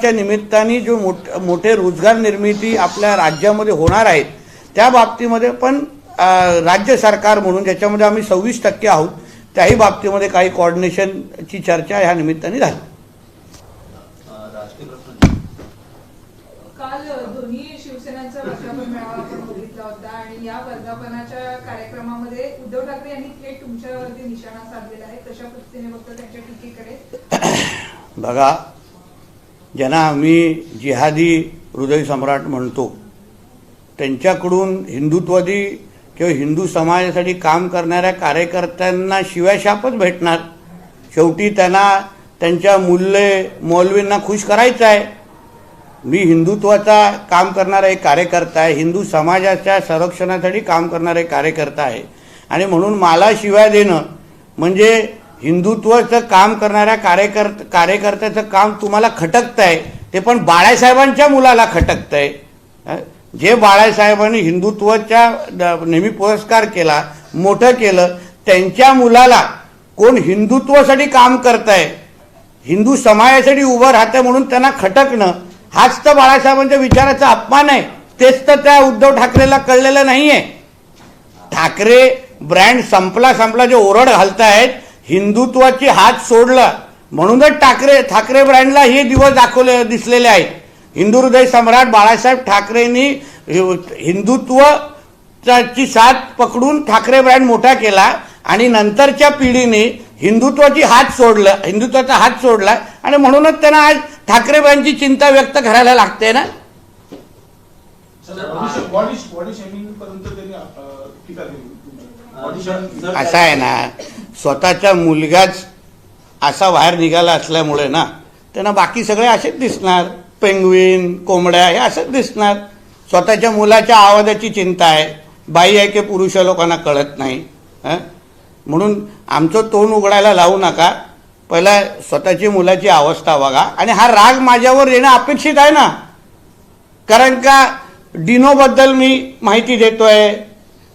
च्या निमित्ताने जो मोठ मोठे रोजगार निर्मिती आपल्या राज्यामध्ये होणार आहेत त्या बाबतीमध्ये पण राज्य सरकार म्हणून ज्याच्यामध्ये आम्ही सव्वीस टक्के आहोत त्याही बाबतीमध्ये काही कोऑर्डिनेशनची चर्चा ह्या निमित्ताने झाली. काल दोन्ही शिवसेनांचा वर्धापन मेळावा आपण बघितला होता आणि या वर्धापनाच्या कार्यक्रमामध्ये उद्धव ठाकरे यांनी थेट तुमच्यावरती निशाणा साधलेला आहे. कशा पद्धतीने बघतो त्यांच्या टीकेकडे? बघा ज्यांना आम्ही जिहादी हृदय सम्राट म्हणतो त्यांच्याकडून हिंदुत्वादी किंवा हिंदू समाजासाठी काम करणाऱ्या कार्यकर्त्यांना शिव्याशापच भेटणार. शेवटी त्यांना त्यांच्या मूल्य मौलवींना खुश करायचं आहे मी हिंदुत्वाचा काम करणारा एक कार्यकर्ता आहे हिंदू समाजाच्या संरक्षणासाठी काम करणारा एक कार्यकर्ता आहे. आणि म्हणून मला शिवाय देणं म्हणजे हिंदुत्वाचं काम करणाऱ्या कार्यकर्त कार्यकर्त्याचं काम तुम्हाला खटकतं आहे ते पण बाळासाहेबांच्या मुलाला खटकतं आहे जे बाळासाहेबांनी हिंदुत्वाच्या नेहमी पुरस्कार केला मोठं केलं त्यांच्या मुलाला कोण हिंदुत्वासाठी काम करताय आहे हिंदू समाजासाठी उभं राहतं म्हणून त्यांना खटकणं हाच तर बाळासाहेबांच्या विचाराचा अपमान आहे. तेच तर त्या उद्धव ठाकरेला कळलेलं नाहीये. ठाकरे ब्रँड संपला संपला जे ओरड घालतायत हिंदुत्वाची हात सोडला. म्हणूनच ठाकरे ठाकरे ब्रँडला हे दिवस दाखवले दिसलेले आहेत. हिंदू हृदय सम्राट बाळासाहेब ठाकरेंनी हिंदुत्वची साथ पकडून ठाकरे ब्रँड मोठा केला आणि नंतरच्या पिढीने हिंदुत्वाची हात सोडलं हिंदुत्वाचा हात सोडला. आणि म्हणूनच त्यांना आज ठाकरे ब्रँडची चिंता व्यक्त करायला लागते ना? असं आहे ना. स्वतःचा मुलगाच असा बाहेर निघाला असल्यामुळे ना त्यांना बाकी सगळे असेच दिसणार. पेंगवीन कोंबड्या हे असंच दिसणार. स्वतःच्या मुलाच्या आवाजाची चिंता आहे. बाई आहे की पुरुष लोकांना कळत नाही. म्हणून आमचं तोंड उघडायला लावू नका. पहिला स्वतःची मुलाची अवस्था बघा. आणि हा राग माझ्यावर येणं अपेक्षित आहे ना. कारण का डिनोबद्दल मी माहिती देतोय.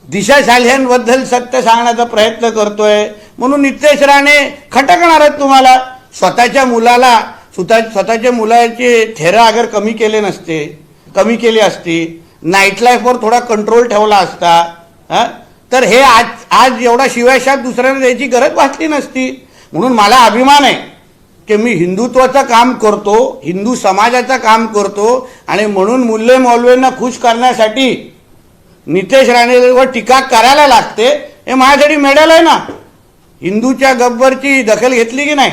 दिशा साल्ह्यांबद्दल सत्य सांगण्याचा प्रयत्न करतोय. म्हणून नितेश राणे खटकणार आहेत तुम्हाला. स्वतःच्या मुलाला स्वतः स्वतःच्या मुलाचे थेरा अगर कमी केले नसते कमी केली असती नाईट लाईफवर थोडा कंट्रोल ठेवला असता हं? तर हे आज आज एवढा शिवायशात दुसऱ्यांना द्यायची गरज भासली नसती. म्हणून मला अभिमान आहे की मी हिंदुत्वाचं काम करतो हिंदू समाजाचं काम करतो आणि म्हणून मुल्ले मौलवेंना खुश करण्यासाठी नितेश राणेवर टीका करायला लागते. हे माझ्यासाठी मेडल आहे ना. हिंदूच्या गब्बरची दखल घेतली की नाही?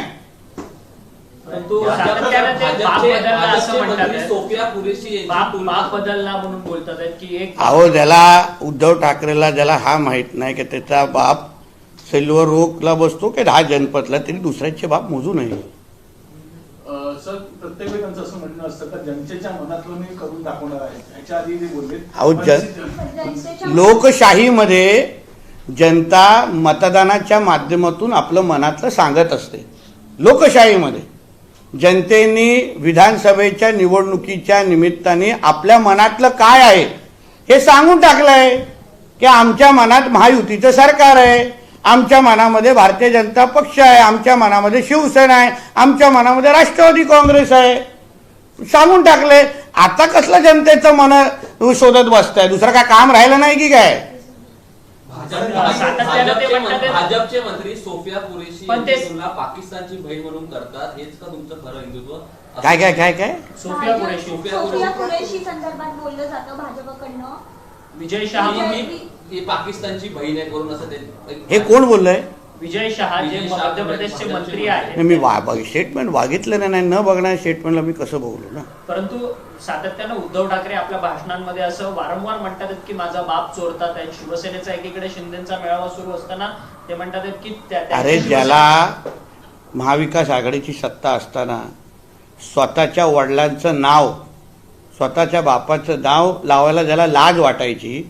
अहो ज्याला उद्धव ठाकरेला ज्याला हा माहीत नाही की त्याचा बाप सिल्वर रोकला बसतो की दहा जनपदला तरी दुसऱ्याचे बाप मोजू नये. अं, सर प्रत्येक वेळी त्यांचं असं म्हणणं असतं का जनतेच्या मनातलं मी करून दाखवणार आहे. ह्याच्या आधी ते बोलले अहो, लोकशाहीमध्ये जनता मतदानाच्या माध्यमातून आपलं मनातलं सांगत असते. लोकशाहीमध्ये जनतेने विधानसभेच्या निवडणुकीच्या निमित्ताने आपल्या मनातलं काय आहे हे सांगून टाकलं आहे की आमच्या मनात महायुतीचं सरकार आहे. आमच्या मनामध्ये भारतीय जनता पक्ष आहे. आमच्या मनामध्ये शिवसेना आहे. आमच्या मनामध्ये राष्ट्रवादी काँग्रेस आहे. सांगून टाकले आता कसलं जनतेचं मन शोधत बसतंय? दुसरं काय काम राहिलं नाही की काय? भाजपचे मं- मंत्री सोफिया कुरेशी पण ते- यांची तुलना पाकिस्तानची बहीण म्हणून करतात. हेच का तुमचं खरं हिंदुत्व? काय काय काय काय? सोफिया कुरेशी. सोफिया कुरेशी. संदर्भात बोललं जातं भाजपकडनं. विजय शहा ही पाकिस्तानची बहीण आहे करून असं ते हे कोण बोललंय? विजय शहा जे मध्य प्रदेशचे मंत्री. आहेत. नाही, मी वा स्टेटमेंट वागितलं नाही न बघणाऱ्या स्टेटमेंटला मी कसं बोलू ना? परंतु सातत्यानं उद्धव ठाकरे आपल्या भाषणांमध्ये असं वारंवार म्हणतात की माझा बाप चोरतात आहेत. शिवसेनेचा एकीकडे शिंदेचा मेळावा सुरू असताना ते म्हणतात की त्या- अरे ज्याला महाविकास आघाडीची सत्ता असताना स्वतःच्या वडिलांचं नाव स्वतःच्या बापाचं नाव लावायला ज्याला लाज वाटायची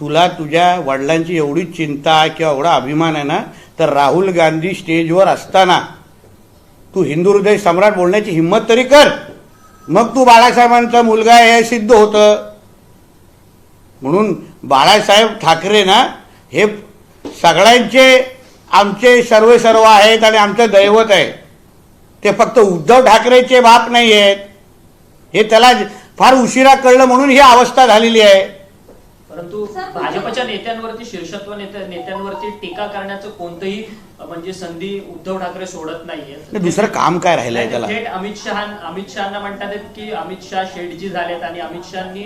तुला तुझ्या वडिलांची एवढी चिंता किंवा एवढा अभिमान आहे ना तर राहुल गांधी स्टेजवर असताना तू हिंदू हृदय सम्राट बोलण्याची हिंमत तरी कर. मग तू बाळासाहेबांचा मुलगा आहे हे सिद्ध होतं. म्हणून बाळासाहेब ठाकरे ना हे सगळ्यांचे आमचे सर्व सर्व आहेत आणि आमचं दैवत आहे. ते फक्त उद्धव ठाकरेचे बाप नाही आहेत हे त्याला फार उशिरा कळलं म्हणून ही अवस्था झालेली आहे. परंतु भाजपच्या नेत्यांवरती शीर्षत्व नेत्या- नेत्यांवरती टीका करण्याचं कोणतंही म्हणजे संधी उद्धव ठाकरे सोडत नाहीये. दुसरं काम काय राहिलंय त्याला? थेट अमित शहा अमित शहाना म्हणतात की अमित शहा शेठजी झालेत आणि अमित शहानी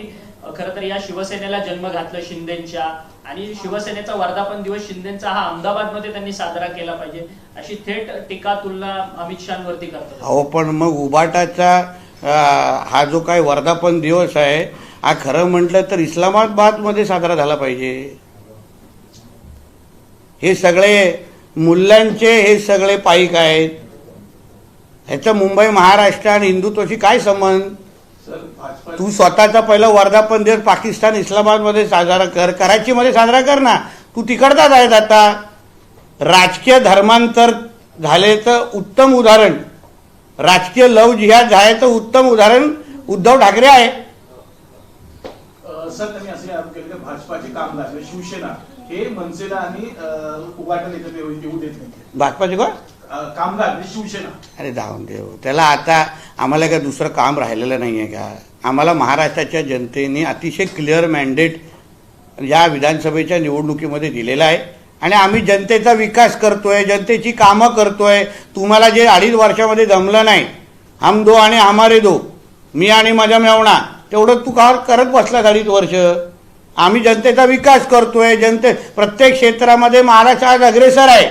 खर तर या शिवसेनेला जन्म घातलं शिंदेच्या. आणि शिवसेनेचा वर्धापन दिवस शिंदेचा हा अहमदाबादमध्ये त्यांनी साजरा केला पाहिजे. अशी थेट टीका तुलना अमित शहावरती करतात. अहो पण मग उबाटाचा हा जो काय वर्धापन दिवस आहे हा खरं म्हटलं तर इस्लामाबादमध्ये साजरा झाला पाहिजे. हे सगळे मुल्यांचे हे सगळे पाईक आहेत. ह्याचा मुंबई महाराष्ट्र आणि हिंदुत्वाशी काय संबंध? तू स्वतःचा पहिला वर्धापन दिवस पाकिस्तान इस्लामाबादमध्ये साजरा कर. कराचीमध्ये साजरा कर ना. तू तिकडचाच आहेत आता. राजकीय धर्मांतर झाल्याचं उत्तम उदाहरण. राजकीय लव जिहाद झाल्याचं उत्तम उदाहरण उद्धव ठाकरे आहे. अ, सर त्यांनी असे आरोप केले की भाजपाचे कामगार म्हणजे शिवसेना हे मनसेला आणि उभाटा येऊ देत नाही भाजपाचे कोण? कामगार म्हणजे शिवसेना. अरे जाऊन देव त्याला आता आम्हाला काय दुसरं काम राहिलेलं नाही आहे का? आम्हाला महाराष्ट्राच्या जनतेने अतिशय क्लिअर मॅन्डेट या विधानसभेच्या निवडणुकीमध्ये दिलेला आहे. आणि आम्ही जनतेचा विकास करतोय जनतेची कामं करतोय. तुम्हाला जे अडीच वर्षामध्ये जमलं नाही हम दो आणि हमारे दो मी आणि माझ्या मेवणा तेवढं तू का करत बसला गाडीत वर्ष. आम्ही जनतेचा विकास करतोय जनते प्रत्येक क्षेत्रामध्ये महाराष्ट्र आज अग्रेसर आहे.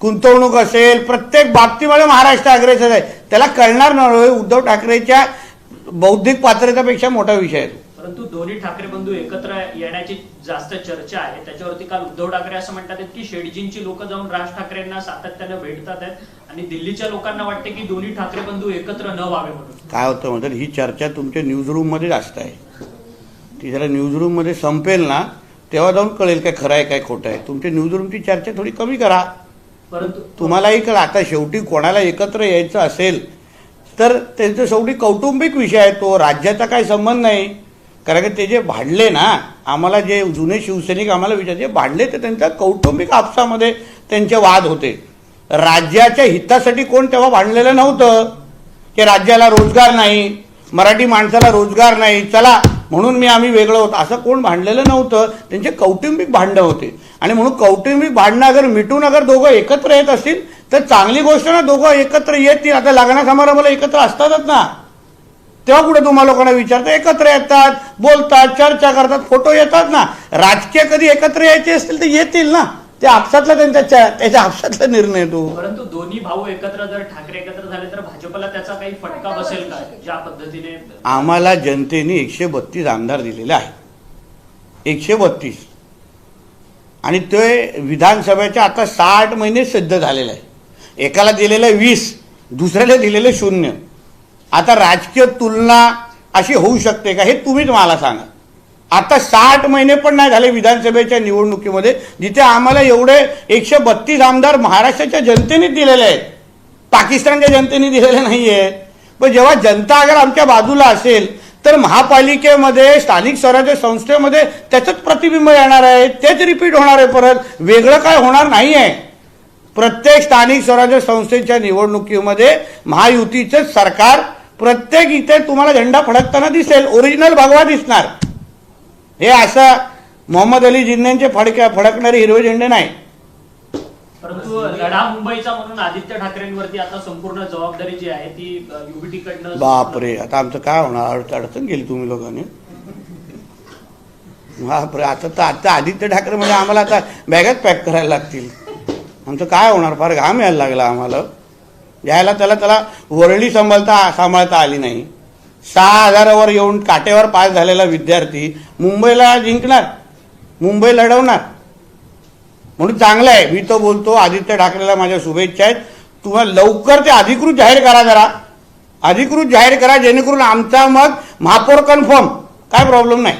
गुंतवणूक असेल प्रत्येक बाबतीमध्ये महाराष्ट्र अग्रेसर आहे. त्याला कळणार नाही उद्धव ठाकरेच्या बौद्धिक पात्रतेपेक्षा मोठा विषय आहे परंतु दोन्ही ठाकरे बंधू एकत्र येण्याची जास्त चर्चा आहे. त्याच्यावरती काल उद्धव ठाकरे असं म्हणतात की शेडजींची लोक जाऊन राज ठाकरेंना सातत्यानं भेटतात आहेत आणि दिल्लीच्या लोकांना वाटते की दोन्ही ठाकरे बंधू एकत्र न व्हावे म्हणून. काय होतं म्हणतात ही चर्चा तुमच्या न्यूज रूममध्ये जास्त आहे. ती जरा न्यूज रूममध्ये संपेल ना तेव्हा जाऊन कळेल काय खरं आहे काय खोटं आहे. तुमच्या न्यूज रूमची चर्चा थोडी कमी करा. परंतु तुम्हालाही कळ आता शेवटी कोणाला एकत्र यायचं असेल तर त्यांचं शेवटी कौटुंबिक विषय आहे तो. राज्याचा काही संबंध नाही. कारण की ते जे भांडले ना आम्हाला जे जुने शिवसैनिक आम्हाला विचार जे भांडले ते त्यांच्या कौटुंबिक आपसामध्ये त्यांचे वाद होते. राज्याच्या हितासाठी कोण तेव्हा भांडलेलं नव्हतं की राज्याला रोजगार नाही मराठी माणसाला रोजगार नाही चला म्हणून मी आम्ही वेगळं होतो. असं कोण भांडलेलं नव्हतं त्यांचे कौटुंबिक भांडणं होते. आणि म्हणून कौटुंबिक भांडणं अगर मिटून अगर दोघं एकत्र येत असतील तर चांगली गोष्ट ना दोघं एकत्र येतील आता लग्नासमारंभाला एकत्र असतातच ना. तेव्हा कुठे तुम्हा लोकांना विचारता एकत्र येतात बोलतात चर्चा करतात फोटो येतात ना. राजकीय कधी एकत्र यायचे असतील तर येतील ना. ते आपसातला त्यांच्या च्या- त्याच्या आपसातला निर्णय तो. परंतु दोन्ही भाऊ एकत्र जर ठाकरे एकत्र झाले तर भाजपला त्याचा काही फटका बसेल का ज्या पद्धतीने? आम्हाला जनतेने एकशे बत्तीस आमदार दिलेले आहे एकशे बत्तीस. आणि ते विधानसभेच्या आता साठ महिने सिद्ध झालेलं आहे एकाला दिलेलं आहे वीस दुसऱ्याला दिलेलं शून्य. आता राजकीय तुलना अशी होऊ शकते का हे तुम्हीच मला सांगा. आता साठ महिने पण नाही झाले विधानसभेच्या निवडणुकीमध्ये जिथे आम्हाला एवढे एकशे बत्तीस आमदार महाराष्ट्राच्या जनतेने दिलेले आहेत. पाकिस्तानच्या जनतेने दिलेले नाही आहेत पण जेव्हा जनता अगर आमच्या बाजूला असेल तर महापालिकेमध्ये स्थानिक स्वराज्य संस्थेमध्ये त्याचंच प्रतिबिंब येणार आहे तेच रिपीट होणार आहे परत. वेगळं काय होणार नाही आहे प्रत्येक स्थानिक स्वराज्य संस्थेच्या निवडणुकीमध्ये महायुतीचं सरकार प्रत्येक इथे तुम्हाला झेंडा फडकताना दिसेल. ओरिजिनल भगवा दिसणार. हे असं मोहम्मद अली जिन्नेचे फडक्या फडकणारे हिरवे झेंडे नाही. परंतु लढा मुंबईचा म्हणून आदित्य ठाकरेंवरती आता संपूर्ण जबाबदारी जी आहे ती युबीटी कडनं बापरे आता आमचं काय होणार? अडचण अडचण गेली तुम्ही लोकांनी. बापरे आता तर आता आदित्य ठाकरे म्हणजे आम्हाला आता बॅगच पॅक करायला लागतील. आमचं काय होणार? फार घाम यायला लागला आम्हाला. यायला त्याला त्याला वरळी सांभाळता सांभाळता आली नाही. सहा हजारावर येऊन काटेवर पास झालेला विद्यार्थी मुंबईला जिंकणार मुंबई लढवणार. म्हणून चांगलं आहे. मी तो बोलतो आदित्य ठाकरेला माझ्या शुभेच्छा आहेत. तुम्हाला लवकर ते अधिकृत जाहीर करा जरा. अधिकृत जाहीर करा जेणेकरून आमचा मग महापौर कन्फर्म काय प्रॉब्लेम नाही.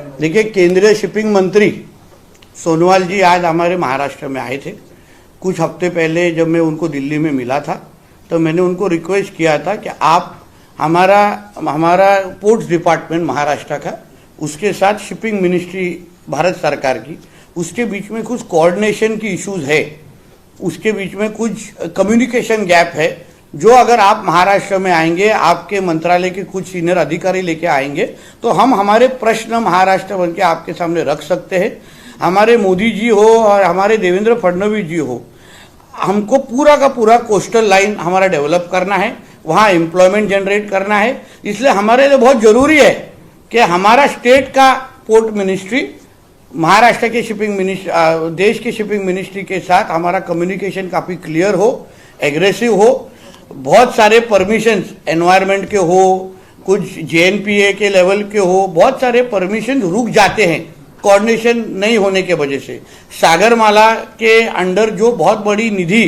में देखिए, केंद्रीय शिपिंग मंत्री सोनवाल जी आज हमारे महाराष्ट्र में आए थे। कुछ हफ़्ते पहले जब मैं उनको दिल्ली में मिला था तो मैंने उनको रिक्वेस्ट किया था कि आप हमारा हमारा पोर्ट्स डिपार्टमेंट महाराष्ट्र का, उसके साथ शिपिंग मिनिस्ट्री भारत सरकार की, उसके बीच में कुछ कोऑर्डिनेशन की इश्यूज़ है, उसके बीच में कुछ कम्युनिकेशन गैप है जो अगर आप महाराष्ट्र में आएँगे, आपके मंत्रालय के कुछ सीनियर अधिकारी लेके आएँगे तो हम हमारे प्रश्न महाराष्ट्र बन के आपके सामने रख सकते हैं। हमारे मोदी जी हो और हमारे देवेंद्र फडणवीस जी हो, हमको पूरा का पूरा कोस्टल लाइन हमारा डेवलप करना है, वहाँ एम्प्लॉयमेंट जनरेट करना है। इसलिए हमारे लिए बहुत ज़रूरी है कि हमारा स्टेट का पोर्ट मिनिस्ट्री महाराष्ट्र के शिपिंग मिनिस्ट्री देश के शिपिंग मिनिस्ट्री के साथ हमारा कम्युनिकेशन काफ़ी क्लियर हो एग्रेसिव हो बहुत सारे परमिशंस एनवायरनमेंट के हो, कुछ जेएनपीए के लेवल के हो, बहुत सारे परमिशन रुक जाते हैं कोऑर्डिनेशन नहीं होने के वजह से। सागरमाला के अंडर जो बहुत बड़ी निधि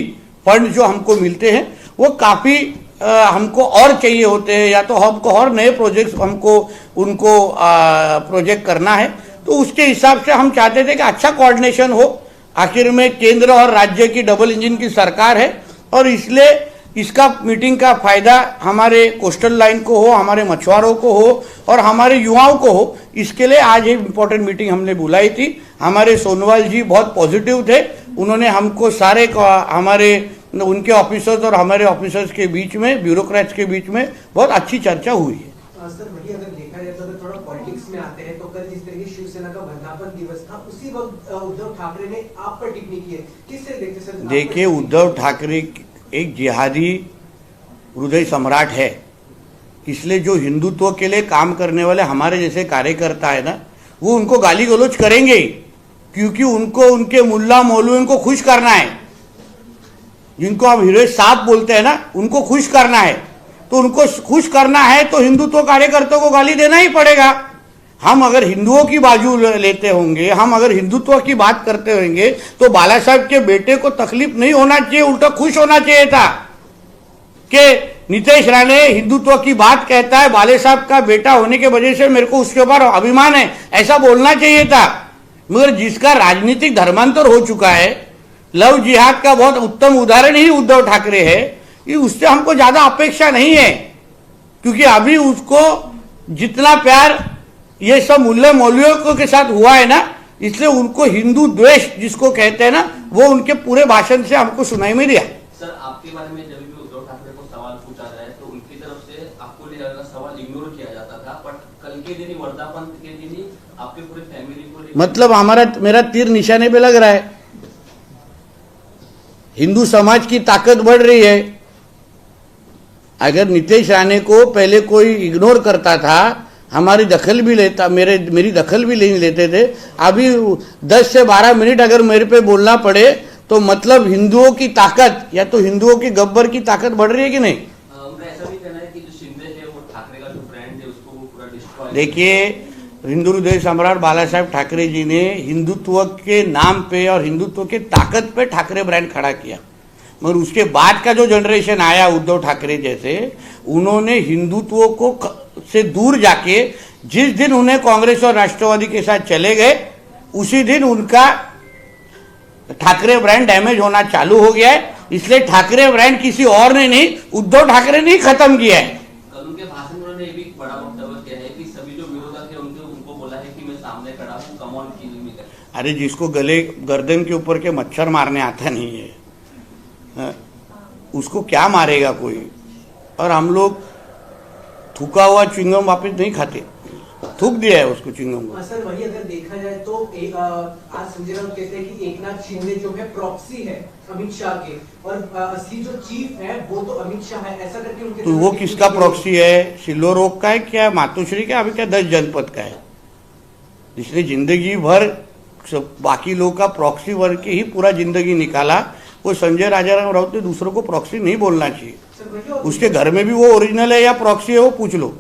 फंड जो हमको मिलते हैं, वो काफ़ी हमको और चाहिए होते हैं, या तो हमको और नए प्रोजेक्ट्स हमको, उनको प्रोजेक्ट करना है। तो उसके हिसाब से हम चाहते थे कि अच्छा कोऑर्डिनेशन हो। आखिर में केंद्र और राज्य की डबल इंजन की सरकार है, और इसलिए इसका मीटिंग का फ़ायदा हमारे कोस्टल लाइन को हो हमारे मछुआरों को हो और हमारे युवाओं को हो इसके लिए आज एक इम्पोर्टेंट मीटिंग हमने बुलाई थी। हमारे सोनवाल जी बहुत पॉजिटिव थे। उन्होंने हमको सारे हमारे उनके ऑफिसर्स और हमारे ऑफिसर्स के बीच में ब्यूरोक्रेट्स के बीच में बहुत अच्छी चर्चा हुई है। सर वही अगर देखा जाए तो थोड़ा पॉलिटिक्स में आते हैं तो कल जिस तरीके शिवसेना का वर्धापन दिवस था उसी वक्त उद्धव ठाकरे ने आप पर टिप्पणी की है। किस देखते सर? देखिए उद्धव ठाकरे एक जिहादी हृदय सम्राट है। इसलिए जो हिंदुत्व के लिए काम करने वाले हमारे जैसे कार्यकर्ता है ना, वो उनको गाली गलोच करेंगे, क्योंकि उनको, उनके मुल्ला मौलवियों को खुश करना है। जिनको हम हीरो साफ़ बोलते हैं ना, उनको खुश करना है। तो उनको खुश करना है तो हिंदुत्व कार्यकर्ताओं को गाली देना ही पड़ेगा। हम अगर हिंदुओं की बाजू लेते होंगे, हम अगर हिंदुत्व की बात करते होंगे तो बाला साहब के बेटे को तकलीफ़ नहीं होना चाहिए, उल्टा खुश होना चाहिए था। कि नीतीश राणे हिंदुत्व की बात कहता है बाले साहब का बेटा होने के वजह से मेरे को उसके ऊपर अभिमान है, ऐसा बोलना चाहिए था। मगर जिसका राजनीतिक धर्मांतर हो चुका है, लव जिहाद का बहुत उत्तम उदाहरण ही उद्धव ठाकरे है, ये उससे हमको ज़्यादा अपेक्षा नहीं है। क्योंकि अभी उसको जितना प्यार ये सब मूल्य मौल्यों के साथ हुआ है ना इसलिए उनको हिंदू द्वेष जिसको कहते हैं ना वो उनके पूरे भाषण से हमको सुनाई में दिया। सर आपके बारे में जब भी उद्धव ठाकरे को सवाल पूछा जाए तो उनकी तरफ़ से आपको ले जाने सवाल इग्नोर किया जाता था बट कल के दिन वर्धापन के दिन आपके पूरे फैमिली को मतलब हमारा मेरा तीर निशाने पे लग रहा है। हिंदू समाज की ताकत बढ़ रही है। अगर नीतीश राणे को पहले कोई इग्नोर करता था हमारी दखल भी लेता मेरे मेरी दखल भी नहीं लेते थे। अभी 10 से 12 मिनट अगर मेरे पे बोलना पड़े तो मतलब हिंदुओं की ताकत या तो हिंदुओं की गब्बर की ताकत बढ़ रही है कि नहीं? देखिए हिंदू हृदय सम्राट बाला साहेब ठाकरे जी ने हिंदुत्व के नाम पे और हिंदुत्व के ताकत पे ठाकरे ब्रांड खड़ा किया। मगर उसके बाद का जो जनरेशन आया उद्धव ठाकरे जैसे उन्होंने हिंदुत्व को ख- से दूर जाके जिस दिन उन्हें कांग्रेस और राष्ट्रवादी के साथ चले गए उसी दिन उनका ठाकरे ब्रांड डैमेज होना चालू हो गया है। इसलिए ठाकरे ब्रांड किसी और ने नहीं उद्धव ठाकरे ने खत्म किया है। कल उनके भाषण में उन्होंने ये भी बड़ा वक्तव्य किया है कि सभी जो विरोधक है उनके उनको बोला है कि मैं सामने खड़ा हूँ कमॉन की अरे जिसको गले गर्दन के ऊपर के मच्छर मारने आता नहीं है। हाँ, उसको क्या मारेगा कोई? और हम लोग थूका हुआ च्विंगम वापस नहीं खाते। थूक दिया है उसको च्विंगम को। हाँ, सर वही अगर देखा जाए तो एक, आज संजय राउत कहते हैं कि एकनाथ शिंदे जो है प्रॉक्सी है अमित शाह के और असली जो चीफ है वो तो अमित शाह है। ऐसा करके उनके तो वो किसका प्रॉक्सी है। सिल्लो रोग का है क्या? मातोश्री का अभी क्या दस जनपद का है? जिसने ज़िंदगी भर सब बाकी लोगों का प्रॉक्सी बन के ही पूरा ज़िंदगी निकाला वो संजय राजाराम राउत ने दूसरों को प्रॉक्सी नहीं बोलना चाहिए। उसके घर में भी वो ओरिजिनल है या प्रॉक्सी है वो पूछ लो।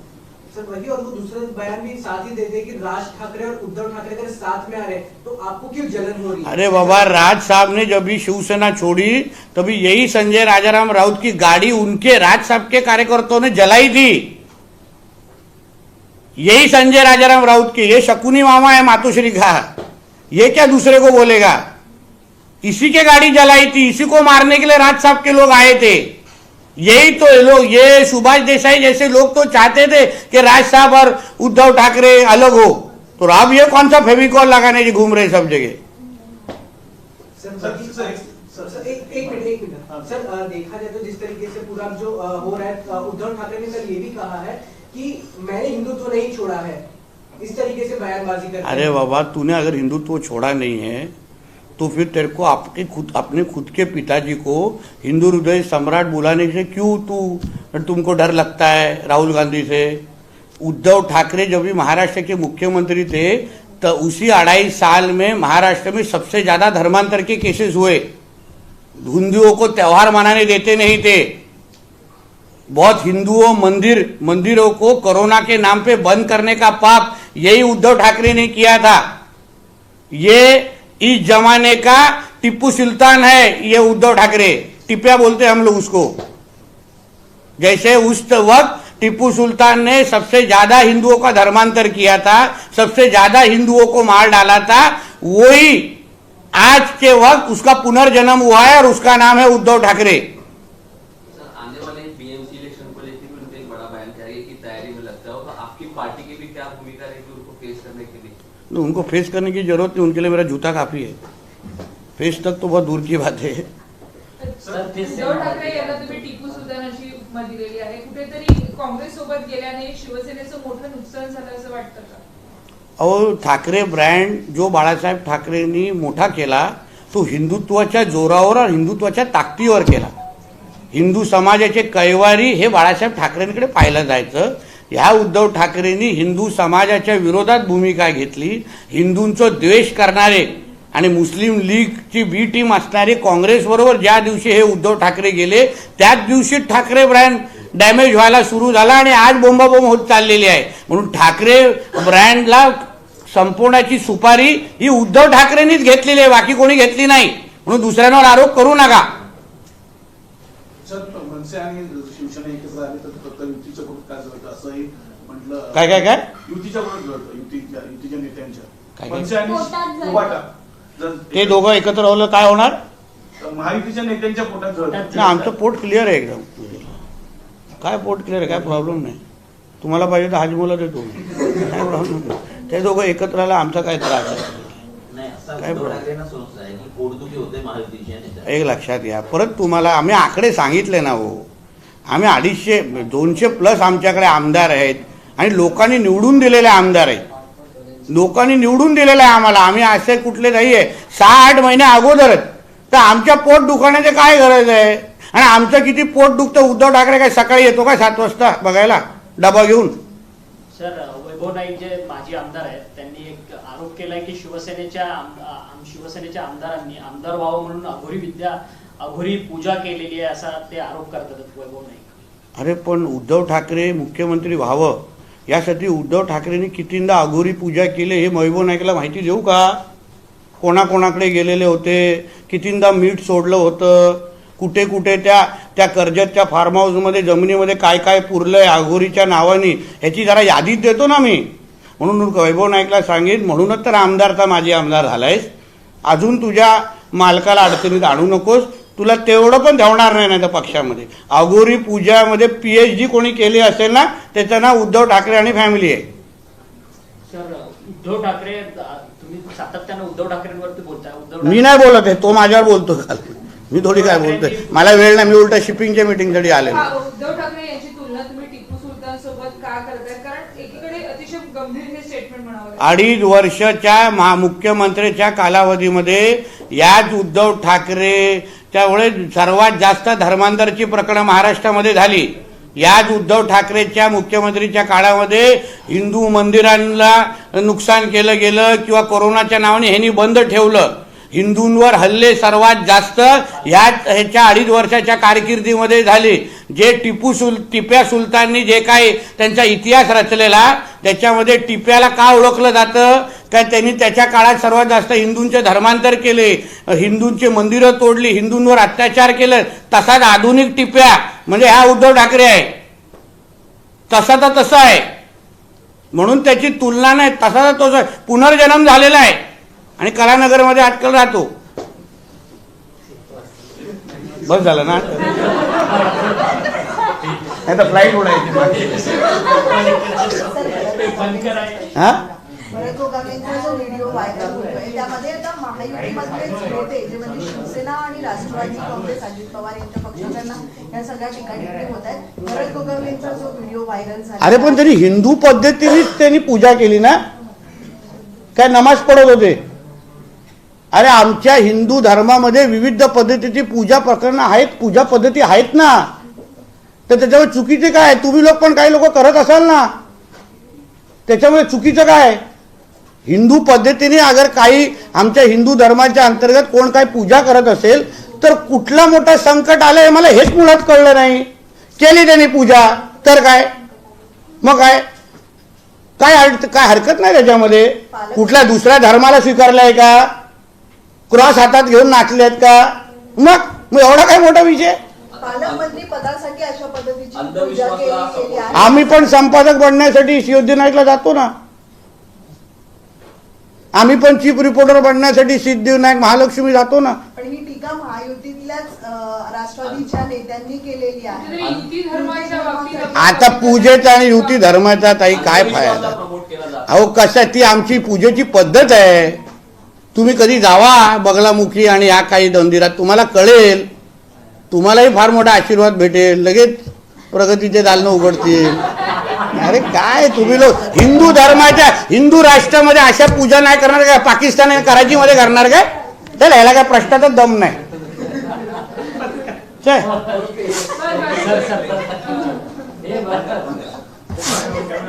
और वो दूसरा बयान भी साथ ही देते कि राज ठाकरे और उद्धव ठाकरे अगर साथ में आ रहे तो आपको क्यों जलन हो रही है? अरे बाबा राज साहब ने जब भी शिवसेना छोड़ी तभी यही संजय राजाराम राउत की गाड़ी उनके राज साहब के कार्यकर्ताओं ने जलाई थी। यही संजय राजाराम राउत की ये शकुनी मामा है मातुश्री का। ये क्या दूसरे को बोलेगा? इसी के गाड़ी जलाई थी इसी को मारने के लिए राज साहब के लोग आए थे। यही तो ये लोग ये सुभाष देसाई जैसे लोग तो चाहते थे कि राज साहब और उद्धव ठाकरे अलग हो। तो अब ये कौन सा फेविकॉल लगाने की घूम रहे सब जगह? Sir sir sir sir sir sir देखा जाए तो जिस तरीके से पूरा जो हो रहा है उद्धव ठाकरे ने कल ये भी कहा है कि मैंने हिंदुत्व नहीं छोड़ा है। इस तरीके से बयानबाजी करते अरे बाबा तूने अगर हिंदुत्व छोड़ा नहीं है तो फिर तेरे को आपके खुद, अपने खुद के पिताजी को हिंदू हृदय सम्राट बुलाने से क्यों तू तुमको डर लगता है राहुल गांधी से? उद्धव ठाकरे जब भी महाराष्ट्र के मुख्यमंत्री थे तो उसी अढ़ाई साल में महाराष्ट्र में सबसे ज़्यादा धर्मांतर के केसेस हुए। हिंदुओं को त्योहार मनाने देते नहीं थे। बहुत हिंदुओं मंदिर, मंदिरों को कोरोना के नाम पे बंद करने का पाप यही उद्धव ठाकरे ने किया था। ये इस जमाने का टिप्पू सुल्तान है, ये उद्धव ठाकरे। टिप्या बोलते हम लोग उसको। जैसे उस वक्त टिप्पू सुल्तान ने सबसे ज़्यादा हिंदुओं का धर्मांतर किया था, सबसे ज़्यादा हिंदुओं को मार डाला था, वही आज के वक्त उसका पुनर्जन्म हुआ है और उसका नाम है उद्धव ठाकरे। तो उनको फेस करने की जरूरत नहीं उनके लिए मेरा जूता काफी है। फेस तक तो बहुत दूर की बात है। सर, ते उद्धव ठाकरे यांना तुम्ही टिपू सुलतानाची उपमा दिलेली आहे कुठेतरी काँग्रेस सोबत गेल्याने शिवसेनेचं मोठं नुकसान झालं असं वाटतं का? अहो ठाकरे ब्रँड जो बाळासाहेब ठाकरेंनी मोठा केला तो हिंदुत्वाच्या जोरावर आणि हिंदुत्वाच्या ताकदीवर केला. हिंदू समाजाचे कैवारी हे बाळासाहेब ठाकरेंकडे पाहिलं जायचं. ह्या उद्धव ठाकरेंनी हिंदू समाजाच्या विरोधात भूमिका घेतली. हिंदूंचं द्वेष करणारे आणि मुस्लिम लीगची बी टीम असणारे काँग्रेसबरोबर ज्या दिवशी हे उद्धव ठाकरे गेले त्याच दिवशी ठाकरे ब्रँड डॅमेज व्हायला सुरू झाला आणि आज बोंबाबोंब होत चाललेली आहे. म्हणून ठाकरे ब्रँडला संपवण्याची सुपारी ही उद्धव ठाकरेंनीच घेतलेली आहे बाकी कोणी घेतली नाही. म्हणून दुसऱ्यांवर आरोप करू नका. असंही म्हटलं. काय काय काय? युतीच्या नेत्यांच्या. काय? मनसे आणि पोटात झालं. उभाटा. जर ते दोघं एकत्र राहिलं काय होणार? महायुतीच्या नेत्यांच्या पोटात नाही आमचं पोट क्लिअर आहे एकदम. काय पोट क्लिअर आहे काय प्रॉब्लेम नाही. तुम्हाला पाहिजे तर हाजमोला देतो. काय प्रॉब्लेम नाही. ते दोघं एकत्र आला आमचा काय त्रास आहे? नाही असा काय उद्धव बोला? ठाकरेंना संस्था आहे की पोटदुखी होते महायुतीची आणि त्याच्यात. एक लक्षात घ्या. परत तुम्हाला आम्ही आकडे सांगितले ना हो. आम्ही अडीचशे दोनशे प्लस आमच्याकडे आमदार आहेत आणि लोकांनी निवडून दिलेले आमदार आहेत. लोकांनी निवडून दिलेले आहे आम्हाला. आम्ही असे कुठले नाही आहे सहा आठ महिने अगोदरच. तर आमच्या पोट दुखाण्याची काय गरज आहे? आणि आमचं किती पोट दुखतं? उद्धव ठाकरे काय सकाळी येतो का सात वाजता बघायला? डबा घेऊन. सर वैभव नाईक जे माजी आमदार आहेत त्यांनी एक आरोप केलाय की शिवसेनेच्या शिवसेनेच्या आमदारांनी आमदार व्हावं म्हणून अघोरी विद्या अघोरी पूजा केलेली आहे असा ते आरोप करतात वैभव नाईक. अरे पण उद्धव ठाकरे मुख्यमंत्री व्हावं. यासाठी उद्धव ठाकरेंनी कितींदा अघोरी पूजा केली हे वैभव नाईकला माहिती देऊ का? कोणाकोणाकडे गेलेले होते कितींदा मीठ सोडलं होतं कुठे कुठे त्या त्या कर्जतच्या फार्म हाऊसमध्ये जमिनीमध्ये काय काय पुरलंय अघोरीच्या नावाने ह्याची जरा यादीच देतो ना मी. म्हणून वैभव नाईकला सांगेन म्हणूनच तर आमदारचा माझी आमदार झालायस. अजून तुझ्या मालकाला अडचणीत आणू नकोस. तुला तेवढं पण ठेवणार नाही नाही त्या पक्षामध्ये. अघोरी पूजामध्ये पीएच डी कोणी केली असेल ना त्याचं नाव उद्धव ठाकरे आणि फॅमिली आहे. सर उद्धव ठाकरे तुम्ही सातत्यानं उद्धव ठाकरेंवरती बोलताय. उद्धव मी नाही बोलत आहे तो माझ्यावर बोलतो काल. मी थोडी काय बोलतोय. मला वेळ नाही मी उलटा शिपिंगच्या मिटिंगसाठी आलेलो. हा, उद्धव ठाकरे यांची तुलना तुम्ही टिपू सुलतान सोबत का करताय? कारण एकीकडे अतिशय गंभीर हे स्टेटमेंट म्हणावं. अडीच वर्षाच्या महा मुख्यमंत्र्याच्या कालावधीमध्ये याच उद्धव ठाकरे त्यामुळे सर्वात जास्त धर्मांतरची प्रकरणं महाराष्ट्रामध्ये झाली. याच उद्धव ठाकरेच्या मुख्यमंत्रीच्या काळामध्ये हिंदू मंदिरांना नुकसान केलं गेलं किंवा कोरोनाच्या नावाने ह्यांनी बंद ठेवलं. हिंदूंवर हल्ले सर्वात जास्त ह्या ह्याच्या अडीच वर्षाच्या कारकिर्दीमध्ये झाले. जे टिपू सुल टिप्या सुलताननी जे काही त्यांचा इतिहास रचलेला त्याच्यामध्ये टिप्याला का ओळखलं जातं? का त्यांनी त्याच्या काळात सर्वात जास्त हिंदूंचे धर्मांतर केले? हिंदूंचे मंदिरं तोडली हिंदूंवर अत्याचार केलं. तसाच आधुनिक टिप्या म्हणजे हा उद्धव ठाकरे आहे. तसा तर तसा आहे. म्हणून त्याची तुलना नाही तसा तर तसा पुनर्जन्म झालेला आहे. आणि कलानगरमध्ये अटकल राहतो. बस झालं ना? नाही तर फ्लाईट उडायची हा? शिवसेना आणि राष्ट्रवादी काँग्रेस अजित पवार यांच्या पक्षांना या सगळ्या ठिकाणी होत आहेत भरत जो व्हिडिओ व्हायरल झाला अरे पण त्यांनी हिंदू पद्धतीनेच त्यांनी पूजा केली ना? काय नमाज पडत होते. अरे आमच्या हिंदू धर्मामध्ये विविध पद्धतीची पूजा प्रकरणं आहेत पूजा पद्धती आहेत ना. तर त्याच्यामुळे चुकीचे काय? तुम्ही लोक पण काही लोक करत असाल ना. त्याच्यामुळे चुकीचं काय? हिंदू पद्धतीने अगर काही आमच्या हिंदू धर्माच्या अंतर्गत कोण काही पूजा करत असेल तर कुठला मोठा संकट आलं हे मला हेच मुळात कळलं नाही. केली त्यांनी पूजा तर काय? मग काय? काय काय हरकत नाही त्याच्यामध्ये? कुठल्या दुसऱ्या धर्माला स्वीकारलाय का? क्रॉस हातात घेऊन नाचलेत का? मग मग एवढा काय मोठा विषय पालकमंत्री पदासाठी अशा पद्धतीची पूजा अंधविश्वासाला केली गेली आहे. आम्ही पण संपादक बनण्यासाठी सिद्धिविनायकला जातो ना. आम्ही पण चीफ रिपोर्टर बनण्यासाठी सिद्धिविनायक महालक्ष्मी जातो ना. पण ही टीका महायुतीतल्याच अं, राष्ट्रवादीच्या नेत्यांनी केलेली आहे. कुठेतरी युती धर्माच्या बाबतीत आता पूजेचा आणि युती धर्माचा ताई काय फायदा? प्रमोट केला जातो. अहो कसं ती आमची पूजेची पद्धत आहे. तुम्ही कधी जावा बगलामुखी आणि या काही मंदिरात तुम्हाला कळेल. तुम्हालाही फार मोठा आशीर्वाद भेटेल. लगेच प्रगतीचे दालनं उघडतील. अरे काय तुम्ही लोक हिंदू धर्माच्या हिंदू राष्ट्रामध्ये अशा पूजा नाही करणार काय पाकिस्तान आणि कराचीमध्ये करणार काय? चल ह्याला काय प्रश्नाचा दम नाही.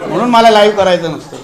म्हणून मला लाईव्ह करायचं नसतं.